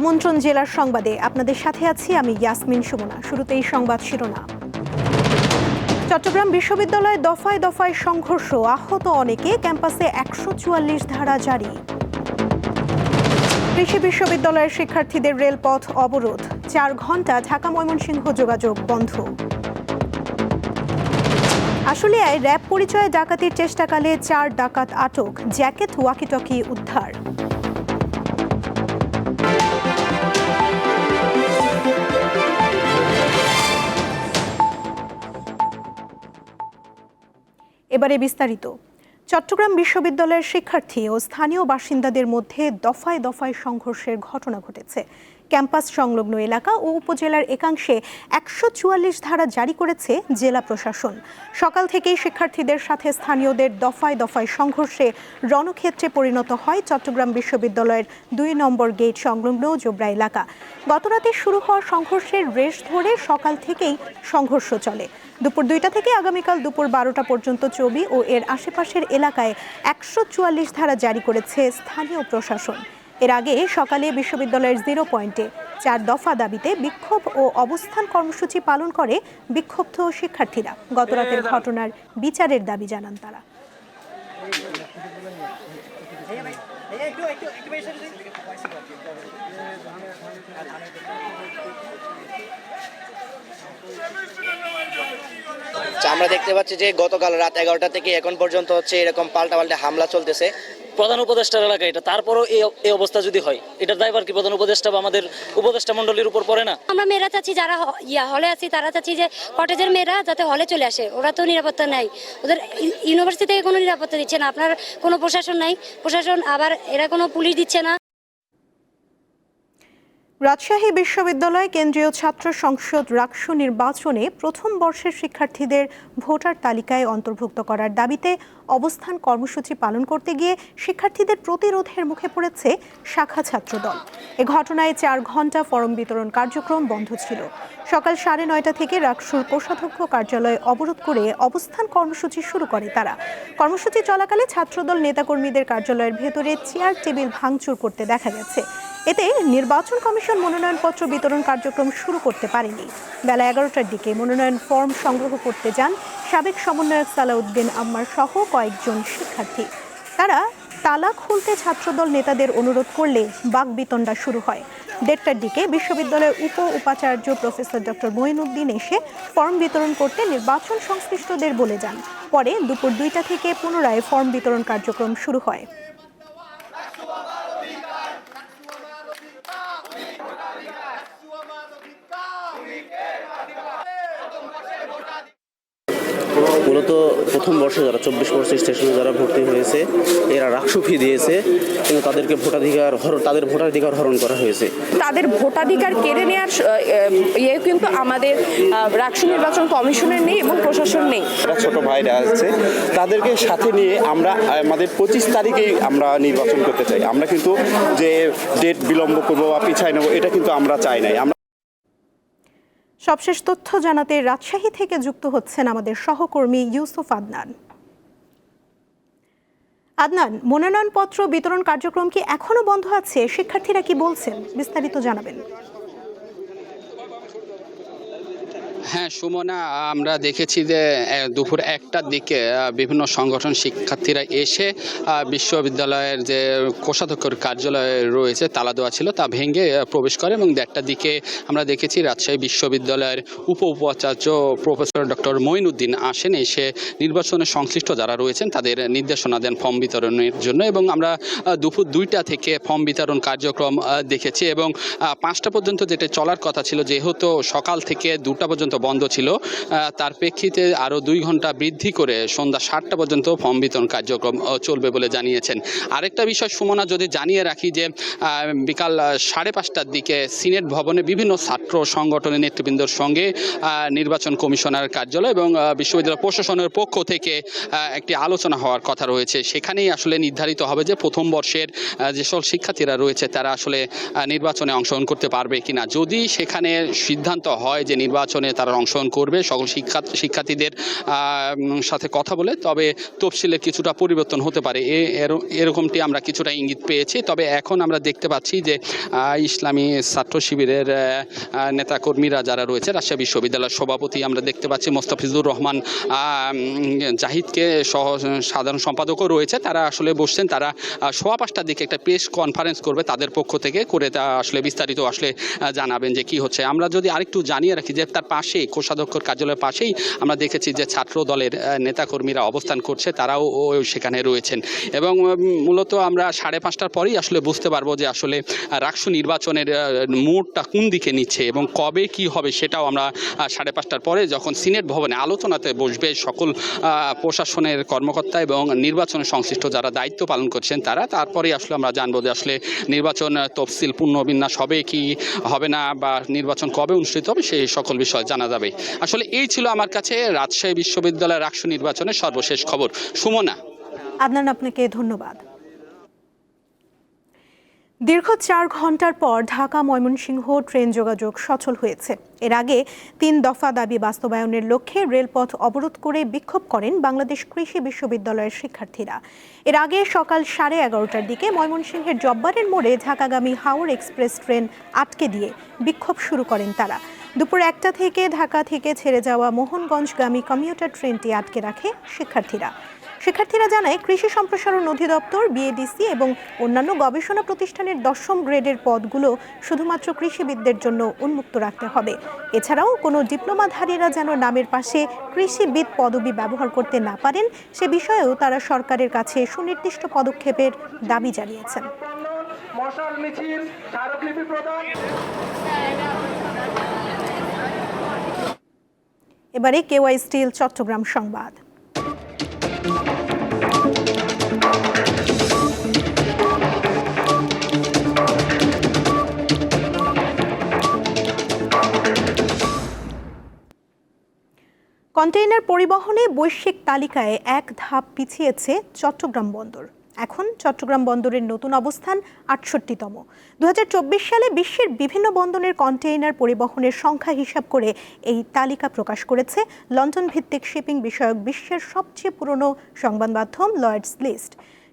আমন্ত্রণ জেলার সংবাদে। আপনাদের সাথে আছি আমি ইয়াসমিন সুমনা। শুরুতেই সংবাদ শিরোনাম। চট্টগ্রাম বিশ্ববিদ্যালয়ে দফায় দফায় সংঘর্ষ, আহত অনেকে, ক্যাম্পাসে একশো চুয়াল্লিশ ধারা জারি। কৃষি বিশ্ববিদ্যালয়ের শিক্ষার্থীদের রেলপথ অবরোধ। চার ঘণ্টা ঢাকা ময়মনসিংহ যোগাযোগ বন্ধ। আশুলিয়ায় র্যাব পরিচয়ে ডাকাতির চেষ্টাকালে চার ডাকাত আটক। জ্যাকেট ওয়াকিটকি উদ্ধার। এবারে বিস্তারিত। চট্টগ্রাম বিশ্ববিদ্যালয়ের শিক্ষার্থী ও স্থানীয় বাসিন্দাদের মধ্যে দফায় দফায় সংঘর্ষের ঘটনা ঘটেছে। ক্যাম্পাস সংলগ্ন এলাকা ও উপজেলার একাংশে একশো চুয়াল্লিশ ধারা জারি করেছে জেলা প্রশাসন। সকাল থেকেই শিক্ষার্থীদের সাথে স্থানীয়দের দফায় দফায় সংঘর্ষে রণক্ষেত্রে পরিণত হয় চট্টগ্রাম বিশ্ববিদ্যালয়ের দুই নম্বর গেট সংলগ্ন জোবরা এলাকা। গতরাতে শুরু হওয়া সংঘর্ষের রেশ ধরে সকাল থেকেই সংঘর্ষ চলে। দুপুর দুইটা থেকে আগামীকাল দুপুর বারোটা পর্যন্ত চবি ও এর আশেপাশের এলাকায় একশো চুয়াল্লিশ ধারা জারি করেছে স্থানীয় প্রশাসন। এর আগে সকালে বিশ্ববিদ্যালয়ের জিরো পয়েন্টে চার দফা দাবিতে বিক্ষোভ ও অবস্থান কর্মসূচি পালন করে বিক্ষুব্ধ শিক্ষার্থীরা। গতরাতের ঘটনার বিচারের দাবি জানান তারা। আচ্ছা, আমরা দেখতে পাচ্ছি যে গতকাল রাত এগারোটা থেকে এখন পর্যন্ত হচ্ছে এরকম পাল্টা পাল্টা হামলা চলতেছে। প্রধান উপদেষ্টার এলাকা এটা। তারপরও এই অবস্থা যদি হয় এটার দায়ভার কি প্রধান উপদেষ্টা বা আমাদের উপদেষ্টা মণ্ডলীর উপর পড়ে না? আমরা মেয়েরা চাচ্ছি যারা ইয়া হলে আছি, তারা চাচ্ছি যে কটেজের মেয়েরা যাতে হলে চলে আসে। ওরা তো নিরাপত্তা নাই। ওদের ইউনিভার্সিটি থেকে কোনো নিরাপত্তা দিচ্ছে না। আপনার কোনো প্রশাসন নাই। প্রশাসন আবার এরা কোনো পুলিশ দিচ্ছে না। রাজশাহী বিশ্ববিদ্যালয় কেন্দ্রীয় ছাত্র সংসদ রাকসু নির্বাচনে প্রথম বর্ষের শিক্ষার্থীদের ভোটার তালিকায় অন্তর্ভুক্ত করার দাবিতে অবস্থান কর্মসূচি পালন করতে গিয়ে শিক্ষার্থীদের প্রতিরোধের মুখে পড়েছে শাখা ছাত্রদল। এ ঘটনায় চার ঘণ্টা ফরম বিতরণ কার্যক্রম বন্ধ ছিল। সকাল সাড়ে নয়টা থেকে রাকসুর কোষাধ্যক্ষ কার্যালয় অবরোধ করে অবস্থান কর্মসূচি শুরু করে তারা। কর্মসূচি চলাকালে ছাত্রদল নেতাকর্মীদের কার্যালয়ের ভেতরে চেয়ার, টেবিল ভাঙচুর করতে দেখা গেছে। এতে নির্বাচন কমিশন মনোনয়নপত্র বিতরণ কার্যক্রম শুরু করতে পারেনি। বেলা এগারোটার দিকে মনোনয়ন ফর্ম সংগ্রহ করতে যান সাবেক সমন্বয়ক সালাউদ্দিন আম্মার সহ কয়েকজন শিক্ষার্থী। তারা তালা খুলতে ছাত্রদল নেতাদের অনুরোধ করলে বাকবিতণ্ডা শুরু হয়। দেড়টার দিকে বিশ্ববিদ্যালয়ের উপ উপাচার্য প্রফেসর ডক্টর মঈনুদ্দিন এসে ফর্ম বিতরণ করতে নির্বাচন সংশ্লিষ্টদের বলে যান। পরে দুপুর দুইটা থেকে পুনরায় ফর্ম বিতরণ কার্যক্রম শুরু হয়। মূলত প্রথম বর্ষে যারা চব্বিশ বর্ষের স্টেশনে যারা ভর্তি হয়েছে এরা রাকসু ফি দিয়েছে কিন্তু তাদেরকে ভোটাধিকার হরণ তাদের ভোটাধিকার হরণ করা হয়েছে। তাদের ভোটাধিকার কেড়ে নেওয়ার ইয়ে কিন্তু আমাদের আহ, নির্বাচন কমিশনের নেই এবং প্রশাসন নেই। ছোট ভাইরা আছে তাদেরকে সাথে নিয়ে আমরা আমাদের পঁচিশ তারিখেই আমরা নির্বাচন করতে চাই। আমরা কিন্তু যে ডেট বিলম্ব করব বা পিছাই নেব এটা কিন্তু আমরা চাই নাই। আমরা সবশেষ তথ্য জানাতে রাজশাহী থেকে যুক্ত হচ্ছেন আমাদের সহকর্মী ইউসুফ আদনান। আদনান, মনোনয়নপত্র বিতরণ কার্যক্রম কি এখনও বন্ধ আছে? শিক্ষার্থীরা কি বলছেন? বিস্তারিত জানাবেন। হ্যাঁ সুমনা, আমরা দেখেছি যে দুপুর একটার দিকে বিভিন্ন সংগঠন শিক্ষার্থীরা এসে বিশ্ববিদ্যালয়ের যে কোষাধ্যক্ষর কার্যালয় রয়েছে তালা দেওয়া ছিল, তা ভেঙে প্রবেশ করে এবং দেড়টার দিকে আমরা দেখেছি রাজশাহী বিশ্ববিদ্যালয়ের উপ উপাচার্য প্রফেসর ডক্টর মঈনুদ্দিন আসেন, এসে নির্বাচনে সংশ্লিষ্ট যারা রয়েছেন, তাদের নির্দেশনা দেন ফর্ম বিতরণের জন্য এবং আমরা দুপুর দুইটা থেকে ফর্ম বিতরণ কার্যক্রম দেখেছি এবং পাঁচটা পর্যন্ত যেটা চলার কথা ছিল, যেহেতু সকাল থেকে দুটা পর্যন্ত বন্ধ ছিল। তার প্রেক্ষিতে আরও দুই ঘণ্টা বৃদ্ধি করে সন্ধ্যা সাতটা পর্যন্ত ফর্ম বিতরণ কার্যক্রম চলবে বলে জানিয়েছেন। আরেকটা বিষয় সুমনা, যদি জানিয়ে রাখি যে বিকাল সাড়ে পাঁচটার দিকে সিনেট ভবনে বিভিন্ন ছাত্র সংগঠনের নেতৃবৃন্দর সঙ্গে নির্বাচন কমিশনার কার্যালয় এবং বিশ্ববিদ্যালয় প্রশাসনের পক্ষ থেকে একটি আলোচনা হওয়ার কথা রয়েছে। সেখানেই আসলে নির্ধারিত হবে যে প্রথম বর্ষের যেসব শিক্ষার্থীরা রয়েছে তারা আসলে নির্বাচনে অংশগ্রহণ করতে পারবে কিনা। যদি সেখানে সিদ্ধান্ত হয় যে নির্বাচনে তারা অংশগ্রহণ করবে, সকল শিক্ষা, শিক্ষার্থীদের সাথে কথা বলে। তবে তফসিলে কিছুটা পরিবর্তন হতে পারে। এরকমটি আমরা কিছুটা ইঙ্গিত পেয়েছি। তবে এখন আমরা দেখতে পাচ্ছি যে ইসলামী ছাত্র শিবিরের নেতাকর্মীরা যারা রয়েছে, রাজশাহী বিশ্ববিদ্যালয়ের সভাপতি আমরা দেখতে পাচ্ছি, মোস্তাফিজুর রহমান জাহিদকে সহ, সাধারণ সম্পাদকও রয়েছে। তারা আসলে বসছেন, তারা সোয়া পাঁচটার দিকে একটা প্রেস কনফারেন্স করবে তাদের পক্ষ থেকে করে তা আসলে বিস্তারিত আসলে জানাবেন যে কি হচ্ছে। আমরা যদি আরেকটু জানিয়ে রাখি যে তার পাশেই কোষাধ্যক্ষর কার্যালয়ের পাশেই আমরা দেখেছি যে ছাত্র দলের নেতাকর্মীরা অবস্থান করছে, তারাও সেখানে রয়েছেন। এবং মূলত আমরা সাড়ে পাঁচটার পরেই আসলে বুঝতে পারব যে আসলে রাকসু নির্বাচনের মোড়টা কোন দিকে নিচ্ছে এবং কবে কি হবে সেটাও আমরা সাড়ে পাঁচটার পরে যখন সিনেট ভবনে আলোচনাতে বসবে সকল প্রশাসনের কর্মকর্তা এবং নির্বাচনে সংশ্লিষ্ট যারা দায়িত্ব পালন করছেন তারা তারপরে আসলে আমরা জানব যে আসলে নির্বাচন তফসিল পুনর্বিন্যাস হবে কি হবে না বা নির্বাচন কবে অনুষ্ঠিত হবে সেই সকল বিষয় জানা যাবে। আসলে এই ছিল আমার কাছে রাজশাহী বিশ্ববিদ্যালয়ের রাকসু নির্বাচনের সর্বশেষ খবর। সুমনা। আদনান, আপনাকে ধন্যবাদ। দীর্ঘ চার ঘণ্টার পর ঢাকা ময়মনসিংহ ট্রেন যোগাযোগ সচল হয়েছে। এর আগে তিন দফা দাবি বাস্তবায়নের লক্ষ্যে রেলপথ অবরোধ করে বিক্ষোভ করেন বাংলাদেশ কৃষি বিশ্ববিদ্যালয়ের শিক্ষার্থীরা। এর আগে সকাল সাড়ে এগারোটার দিকে ময়মনসিংহের জব্বারের মোড়ে ঢাকাগামী হাওড় এক্সপ্রেস ট্রেন আটকে দিয়ে বিক্ষোভ শুরু করেন তারা। দুপুর একটা থেকে ঢাকা থেকে ছেড়ে যাওয়া মোহনগঞ্জগামী কমিউটার ট্রেনটি আটকে রাখে শিক্ষার্থীরা। শিক্ষার্থীরা জানায়, কৃষি সম্প্রসারণ অধিদপ্তর বিএডিসি এবং অন্যান্য গবেষণা প্রতিষ্ঠানের দশম গ্রেডের পদগুলো শুধুমাত্র কৃষিবিদদের জন্য উন্মুক্ত রাখতে হবে। এছাড়াও কোনো ডিপ্লোমাধারীরা যেন নামের পাশে কৃষিবিদ পদবি ব্যবহার করতে না পারেন, সে বিষয়েও তারা সরকারের কাছে সুনির্দিষ্ট পদক্ষেপের দাবি জানিয়েছেন। মশাল মিছিল, স্মারকলিপি প্রদান। এবারে কেওয়াই স্টিল চট্টগ্রাম সংবাদ। কন্টেইনার পরিবহনে বৈশ্বিক তালিকায় এক ধাপ পিছিয়েছে চট্টগ্রাম বন্দর। এখন চট্টগ্রাম বন্দরের নতুন অবস্থান আটষট্টিতম। দু হাজার চব্বিশ সালে বিশ্বের বিভিন্ন বন্দরের কন্টেইনার পরিবহনের সংখ্যা হিসাব করে এই তালিকা প্রকাশ করেছে লন্ডন ভিত্তিক শিপিং বিষয়ক বিশ্বের সবচেয়ে পুরনো সংবাদ মাধ্যম লয়েডস লিস্ট।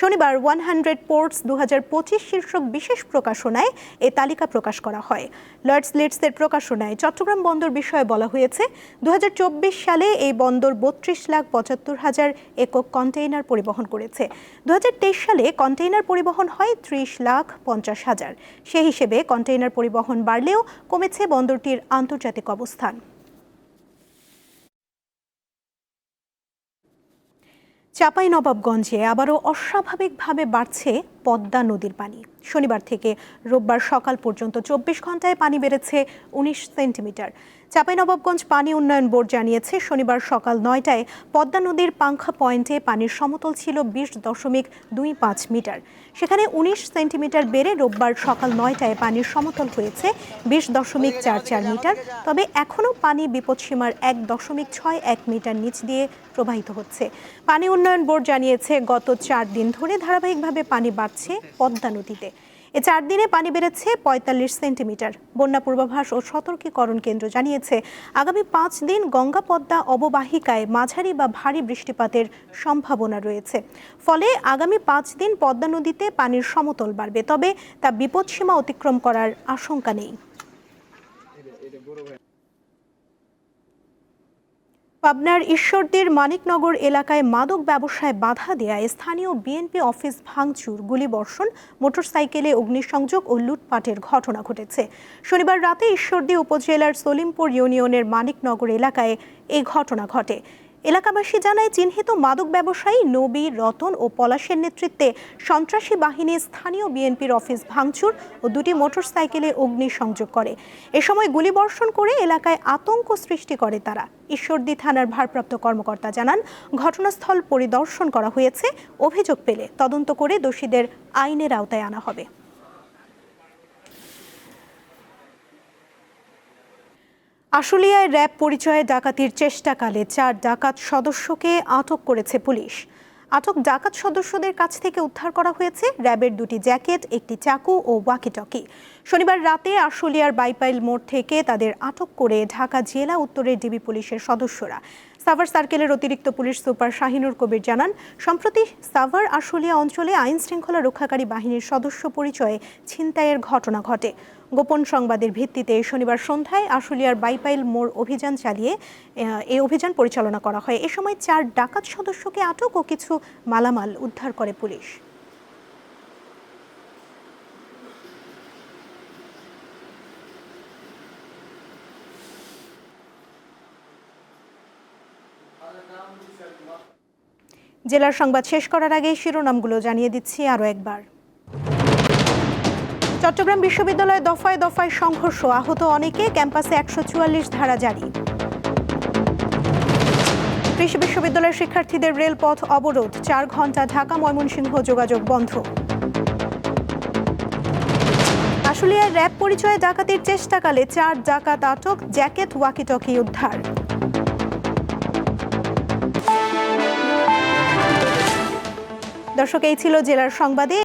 শনিবার ওয়ান হান্ড্রেড পোর্টস দু হাজার পঁচিশ শীর্ষক বিশেষ প্রকাশনায় এ তালিকা প্রকাশ করা হয়। লর্ডস লিডসের প্রকাশনায় চট্টগ্রাম বন্দর বিষয়ে বলা হয়েছে দু হাজার চব্বিশ সালে এই বন্দর বত্রিশ লাখ পঁচাত্তর হাজার একক কন্টেইনার পরিবহন করেছে। দু হাজার তেইশ সালে কন্টেইনার পরিবহন হয় ত্রিশ লাখ পঞ্চাশ হাজার। সে হিসেবে কন্টেইনার পরিবহন বাড়লেও কমেছে বন্দরটির আন্তর্জাতিক অবস্থান। চাপাই নবাবগঞ্জে আবারও অস্বাভাবিকভাবে বাড়ছে পদ্মা নদীর পানি। শনিবার থেকে রোববার সকাল পর্যন্ত চব্বিশ ঘন্টায় পানি বেড়েছে উনিশ সেন্টিমিটার। চাঁপাইনবাবগঞ্জ পানি উন্নয়ন বোর্ড জানিয়েছে, শনিবার সকাল নয়টায় পদ্মা নদীর পাংখা পয়েন্টে পানির সমতল ছিল বিশ দশমিক দুই পাঁচ মিটার। সেখানে উনিশ সেন্টিমিটার বেড়ে রোববার সকাল নয়টায় পানির সমতল হয়েছে বিশ দশমিক চার চার মিটার, তবে এখনও পানি বিপদসীমার এক দশমিক ছয় এক মিটার নিচ দিয়ে প্রবাহিত হচ্ছে। পানি উন্নয়ন বোর্ড জানিয়েছে, গত চার দিন ধরে ধারাবাহিকভাবে পানি বাড়ছে পদ্মা নদীতে। এ চার দিনে পানি বেড়েছে পঁয়তাল্লিশ সেন্টিমিটার। বন্যা পূর্বাভাস ও সতর্কীকরণ কেন্দ্র জানিয়েছে, আগামী পাঁচ দিন গঙ্গা পদ্মা অববাহিকায় মাঝারি বা ভারী বৃষ্টিপাতের সম্ভাবনা রয়েছে। ফলে আগামী পাঁচ দিন পদ্মা নদীতে পানির সমতল বাড়বে, তবে তা বিপদসীমা অতিক্রম করার আশঙ্কা নেই। পাবনার ঈশ্বরদীর মানিকনগর এলাকায় মাদক ব্যবসায় বাধা দেয়ায় স্থানীয় বিএনপি অফিস ভাঙচুর, গুলিবর্ষণ, মোটরসাইকেলে অগ্নিসংযোগ ও লুটপাটের ঘটনা ঘটেছে। শনিবার রাতে ঈশ্বরদী উপজেলার সলিমপুর ইউনিয়নের মানিকনগর এলাকায় এই ঘটনা ঘটে। এলাকাবাসী জানায়, চিহ্নিত মাদক ব্যবসায়ী নবী, রতন ও পলাশের নেতৃত্বে সন্ত্রাসী বাহিনী স্থানীয় বিএনপির অফিস ভাঙচুর ও দুটি মোটরসাইকেলে অগ্নিসংযোগ করে। এ সময় গুলিবর্ষণ করে এলাকায় আতঙ্ক সৃষ্টি করে তারা। ঈশ্বরদী থানার ভারপ্রাপ্ত কর্মকর্তা জানান, ঘটনাস্থল পরিদর্শন করা হয়েছে। অভিযোগ পেলে তদন্ত করে দোষীদের আইনের আওতায় আনা হবে। আশুলিয়ায় র্যাব পরিচয়ে ডাকাতির চেষ্টাকালে চার ডাকাত সদস্যকে আটক করেছে পুলিশ। আটক ডাকাত সদস্যদের কাছ থেকে উদ্ধার করা হয়েছে র্যাবের দুটি জ্যাকেট, একটি চাকু ও ওয়াকিটকি। শনিবার রাতে আশুলিয়ার বাইপাইল মোড় থেকে তাদের আটক করে ঢাকা জেলা উত্তরের ডিবি পুলিশের সদস্যরা। সাভার সার্কেলের অতিরিক্ত পুলিশ সুপার শাহিনুর কবির জানান, সম্প্রতি সাভার আশুলিয়া অঞ্চলে আইন শৃঙ্খলা রক্ষাকারী বাহিনীর সদস্য পরিচয়ে ছিনতাইয়ের ঘটনা ঘটে। গোপন সংবাদের ভিত্তিতে শনিবার সন্ধ্যায় আশুলিয়ার বাইপাইল মোড় অভিযান চালিয়ে এই অভিযান পরিচালনা করা হয়। এ সময় চার ডাকাত সদস্যকে আটক ও কিছু মালামাল উদ্ধার করে পুলিশ। জেলার সংবাদ শেষ করার আগে শিরোনামগুলো জানিয়ে দিচ্ছি আরও একবার। চট্টগ্রাম বিশ্ববিদ্যালয়ে দফায় দফায় সংঘর্ষ, আহত অনেকে, ক্যাম্পাসে একশো চুয়াল্লিশ ধারা জারি। কৃষি বিশ্ববিদ্যালয়ের শিক্ষার্থীদের রেলপথ অবরোধ, চার ঘণ্টা ঢাকা ময়মনসিংহ যোগাযোগ বন্ধ। আশুলিয়ায় র্যাব পরিচয়ে ডাকাতির চেষ্টাকালে চার ডাকাত আটক, জ্যাকেট ওয়াকিটকি উদ্ধার। দর্শক, এই ছিল জেলার সংবাদে।